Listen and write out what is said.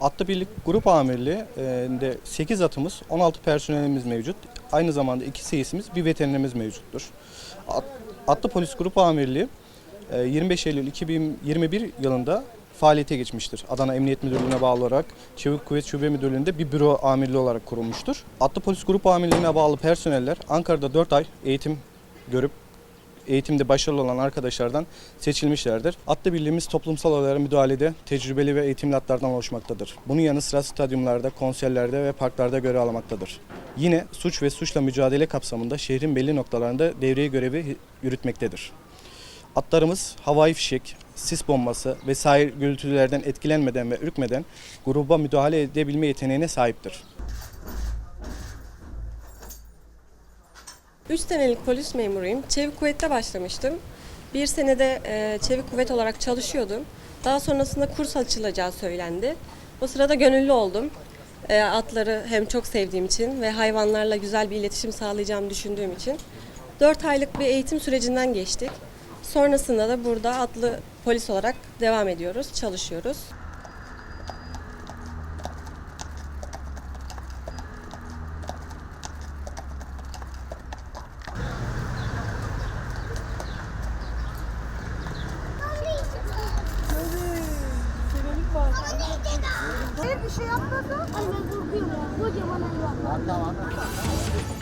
Atlı Birlik Grup Amirliği'nde 8 atımız, 16 personelimiz mevcut. Aynı zamanda 2 seyisimiz, bir veterinerimiz mevcuttur. At- Atlı Polis Grup Amirliği e, 25 Eylül 2021 yılında faaliyete geçmiştir. Adana Emniyet Müdürlüğü'ne bağlı olarak Çevik Kuvvet Şube Müdürlüğü'nde bir büro amirliği olarak kurulmuştur. Atlı Polis Grup Amirliği'ne bağlı personeller Ankara'da 4 ay eğitim görüp eğitimde başarılı olan arkadaşlardan seçilmişlerdir. Atlı birliğimiz toplumsal olaylara müdahalede tecrübeli ve eğitimli atlardan oluşmaktadır. Bunun yanı sıra stadyumlarda, konserlerde ve parklarda görev almaktadır. Yine suç ve suçla mücadele kapsamında şehrin belli noktalarında devriye görevi yürütmektedir. Atlarımız havai fişek, sis bombası vesaire gürültülerden etkilenmeden ve ürkmeden gruba müdahale edebilme yeteneğine sahiptir. 3 senelik polis memuruyum. Çevik kuvvette başlamıştım. Bir senede e, çevik kuvvet olarak çalışıyordum. Daha sonrasında kurs açılacağı söylendi. O sırada gönüllü oldum. E, atları hem çok sevdiğim için ve hayvanlarla güzel bir iletişim sağlayacağımı düşündüğüm için. 4 aylık bir eğitim sürecinden geçtik. Sonrasında da burada atlı polis olarak devam ediyoruz, çalışıyoruz. Bir şey yapmadı. Ay ben korkuyorum ya. Kocaman hayvan.